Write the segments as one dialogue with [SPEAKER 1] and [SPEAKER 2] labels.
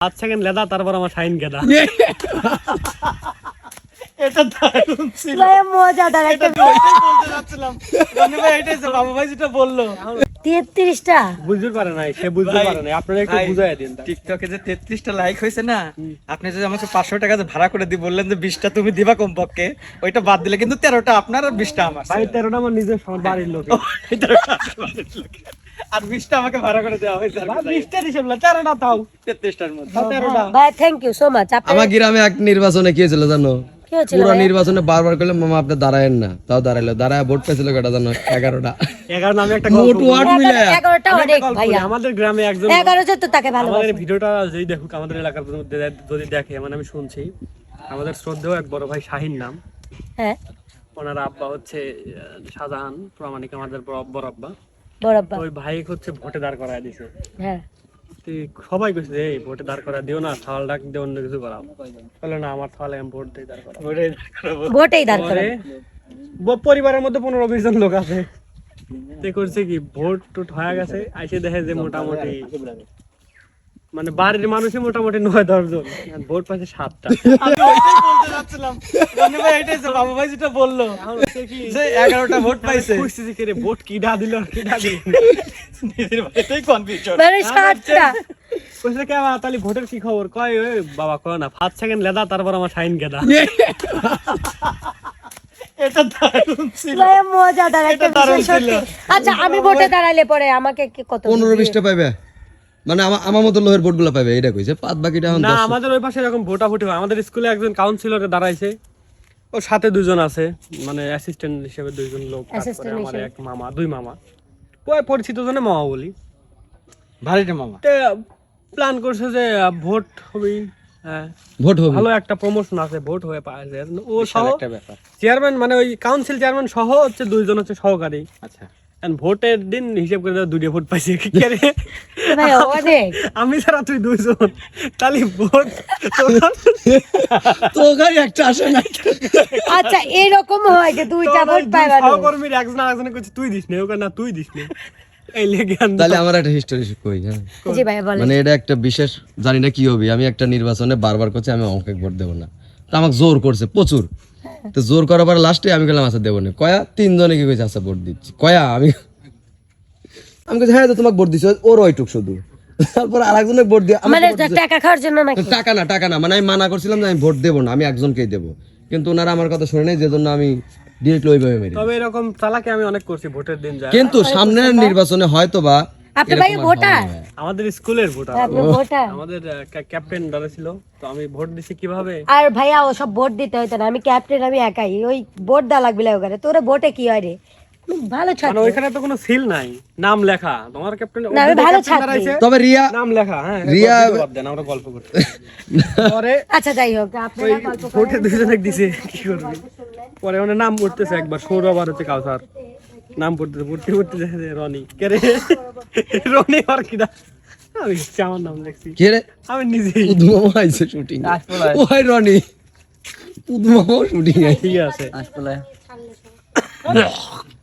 [SPEAKER 1] পাঁচ সেকেন্ড লেদা তারপর আমার শাইন গেদা।
[SPEAKER 2] এটা দারুণ ছিল।
[SPEAKER 3] মজাদার একটা
[SPEAKER 2] বলতে যাচ্ছিলাম। ভাই এটাই বাবু ভাই যেটা বলল।
[SPEAKER 3] তেত্রিশটা?
[SPEAKER 1] বুঝতে পারে নাই সে বুঝতে
[SPEAKER 2] ভাই,
[SPEAKER 1] পারে নাই। আপনারা একটু বুঝাই দিন
[SPEAKER 2] টিকটকে যে তেত্রিশটা লাইক হয়েছে না আপনি যদি আমাকে পাঁচশো টাকা ভাড়া করে দিয়ে বললেন যে বিশটা তুমি দিবা কমপক্ষে ওইটা বাদ দিলে কিন্তু তেরোটা আপনার আর বিশটা আমার।
[SPEAKER 1] ভাই তেরোটা আমার নিজের বাড়ির লোক
[SPEAKER 2] তেরোটা। আর বিশটা আমাকে ভাড়া করে দেওয়া হয়েছে
[SPEAKER 1] বিশটা তেরোটা তাও
[SPEAKER 2] তেত্রিশটার মধ্যে।
[SPEAKER 1] তেরোটা
[SPEAKER 3] ভাই থ্যাংক ইউ সো মাচ
[SPEAKER 4] আমার গ্রামে এক নির্বাচনে কি হয়েছিল জানো? পুরো নির্বাচনে বারবার করলে মামা আপনি দাঁড়ায়েন না তাও দাঁড়াইলো। দাঁড়ায় ভোট পেয়েছিল কটা জানো? এগারোটা।
[SPEAKER 1] এগারো নামে একটা
[SPEAKER 4] মোট ওয়ার্ড মিলে।
[SPEAKER 3] এগারোটা অনেক
[SPEAKER 1] গল্প আমাদের গ্রামে একজন
[SPEAKER 3] এগারো জন তো তাকে
[SPEAKER 1] আমাদের ভিডিওটা যেই দেখুক আমাদের এলাকার মধ্যে যদি দেখে মানে আমি শুনছি আমাদের শ্রদ্ধেয় এক বড় ভাই শাহিন নাম।
[SPEAKER 3] হ্যাঁ।
[SPEAKER 1] ওনার আব্বা হচ্ছে শাহজাহান প্রামাণিক আমাদের বড় বড় আব্বা।
[SPEAKER 3] বরাব্বা
[SPEAKER 1] ওই ভাই হচ্ছে ভোটে দাঁড় করায় দিছে।
[SPEAKER 3] হ্যাঁ।
[SPEAKER 1] সবাই কইছে এই ভোটে দাঁড় করা দিও না থাল ডাক দিয়ে অন্য কিছু করাও। বলে না আমার থালে আমি ভোট দিয়ে দাঁড় করাবো।
[SPEAKER 3] ভোটেই দাঁড় করে
[SPEAKER 1] পরিবারের মধ্যে পনেরো বিশ জন লোক আছে। তে করছে কি ভোট টুট হয়ে গেছে আইসে দেখে যে মোটামুটি মানে বাড়ির মানুষই মোটামুটি নয় দশ জন। ভোট পাইছে সাতটা।
[SPEAKER 2] আমি ওইটাই বলতে যাচ্ছিলাম। রনি ভাই এটাই বাবু ভাই যেটা বলল যে এগারোটা ভোট পাইছে।
[SPEAKER 1] খুঁজছি যে কে ভোট কি ডা দিল কি ডা দিল।
[SPEAKER 2] নিজের বাড়িতেই কনফিউশন
[SPEAKER 3] মানে সাতটা।
[SPEAKER 1] কইছে কে বাবা তাহলে ভোটের কি খবর? কয় ওই বাবা কয় না পাঁচ সেকেন্ড লেদা তারপর আমার শাইন গেদা।
[SPEAKER 2] এটা দারুণ ছিল।
[SPEAKER 3] মজাদার একটা বিষয় সত্যি। আচ্ছা আমি ভোটে দাঁড়াইলে পরে আমাকে কি কত
[SPEAKER 4] পনেরো বিশটা পাইবে। মানে আমার আমার মতো লোহের ভোটগুলো পাইবে এটা কইছে। পাঁচ বাকিটা এখন
[SPEAKER 1] না আমাদের ওই পাশে এরকম ভোটাভুটি হয়। আমাদের স্কুলে একজন কাউন্সিলরে দাঁড়াইছে। ও সাথে দুজন আছে মানে অ্যাসিস্ট্যান্ট হিসেবে দুইজন লোক কাজ আমার এক মামা দুই মামা। ওই পরিচিত জনে মামা বলি।
[SPEAKER 2] ভারীটা মামা?
[SPEAKER 1] প্ল্যান করছে যে ভোট হবে হ্যাঁ।
[SPEAKER 4] ভোট হবে
[SPEAKER 1] ভালো একটা প্রমোশন আছে ভোট হয়ে পাওয়া ও সহ
[SPEAKER 2] একটা
[SPEAKER 1] চেয়ারম্যান মানে ওই কাউন্সিল চেয়ারম্যান সহ হচ্ছে দুইজন হচ্ছে সহকারী।
[SPEAKER 2] আচ্ছা।
[SPEAKER 1] ভোটের দিন হিসেব করে দুইটা ভোট পাইছে? আমি ছাড়া তুই দুইজন। তাহলে ভোট
[SPEAKER 4] তো ওখানে একটা আসে না
[SPEAKER 3] আচ্ছা এরকম হয় যে দুইটা ভোট পাইবার
[SPEAKER 1] সহকর্মীর একজন আরেকজনে কইছে তুই দিস না। ওকে না তুই দিস না।
[SPEAKER 4] তাহলে আমার একটা হিস্টোরি কই হ্যাঁ?
[SPEAKER 3] জি ভাই বলেন।
[SPEAKER 4] মানে এটা একটা বিশেষ জানি না কি হবে। আমি একটা নির্বাচনে বারবার করছি আমি অঙ্কে ভোট দেবো না। তো আমাকে জোর করছে প্রচুর। তো জোর করার পর লাস্টে আমি গেলাম আচ্ছা দেবো না। কয়া তিনজনে কি কইছে আচ্ছা ভোট দিচ্ছি। কয়া আমি আমি কইছি হ্যাঁ তো তোমাকে ভোট দিচ্ছি ওর ওইটুক শুধু। তারপর আরেকজনে ভোট দিয়ে
[SPEAKER 3] মানে টাকা খাওয়ার জন্য নাকি?
[SPEAKER 4] টাকা না টাকা না। মানে আমি মানা করছিলাম যে আমি ভোট দেবো না আমি একজনকেই দেবো। কিন্তু ওনারা আমার কথা শুনে নাই যে জন্য আমি ডিরেক্টলি ওইভাবে মেরি
[SPEAKER 1] তবে এরকম চালাকি আমি অনেক করছি ভোটের দিন যায়
[SPEAKER 4] কিন্তু সামনের নির্বাচনে হয়তো বা
[SPEAKER 3] আপনি ভাই ভোটার?
[SPEAKER 1] আমাদের স্কুলের ভোটার।
[SPEAKER 3] ভোটার।
[SPEAKER 1] আমাদের ক্যাপ্টেন দাদা ছিল তো আমি ভোট দিছি কীভাবে?
[SPEAKER 3] আর ভাইয়া ও সব ভোট দিতে হইতো না। আমি ক্যাপ্টেন আমি একাই। ওই ভোট দেওয়া লাগবে ওখানে। তোরে ভোটে কি হয় রে? ভালো
[SPEAKER 1] মানে
[SPEAKER 3] ছাত্র।
[SPEAKER 1] ওইখানে তো কোনো সিল নাই। নাম লেখা। তোমার ক্যাপ্টেন
[SPEAKER 3] না, আমি ভালো ছাত্রী।
[SPEAKER 4] তবে রিয়া
[SPEAKER 1] নাম লেখা হ্যাঁ
[SPEAKER 4] রিয়া-
[SPEAKER 1] বাদ দেন আমরা গল্প করতে পরে
[SPEAKER 3] আচ্ছা যাই হোক আপনারা গল্প করেন।
[SPEAKER 1] ভোটে দুজনে দিছে কি করবি? পরে ওনে নাম পড়তেছে একবার সৌরভ আর হচ্ছে কাউসার। নাম পড়তে পড়তে পড়তে দেখা যায় রনি। কে রে? রনি আর কিনা আমি চাওয়ার আমার নাম লেখছি।
[SPEAKER 4] কে রে?
[SPEAKER 1] আমি নিজে।
[SPEAKER 4] উদ্ভব আইছে শুটিং ওই রনি। উদ্ভব শুটিং আইছে
[SPEAKER 1] ঠিক আছে
[SPEAKER 2] আসলে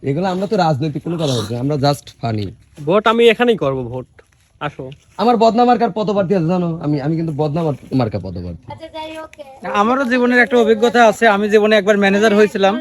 [SPEAKER 4] এগুলো আমরা তো রাজনৈতিক কোনো কথা বলছি আমরা জাস্ট ফানি
[SPEAKER 1] ভোট আমি এখানেই করব ভোট আসো।
[SPEAKER 4] আমার বদনাম মার্কার পদপ্রার্থী আছে জানো? আমি আমি কিন্তু বদনামার মার্কা পদপ্রার্থী
[SPEAKER 3] আচ্ছা
[SPEAKER 2] আমারও জীবনের একটা অভিজ্ঞতা আছে। আমি জীবনে একবার ম্যানেজার হয়েছিলাম।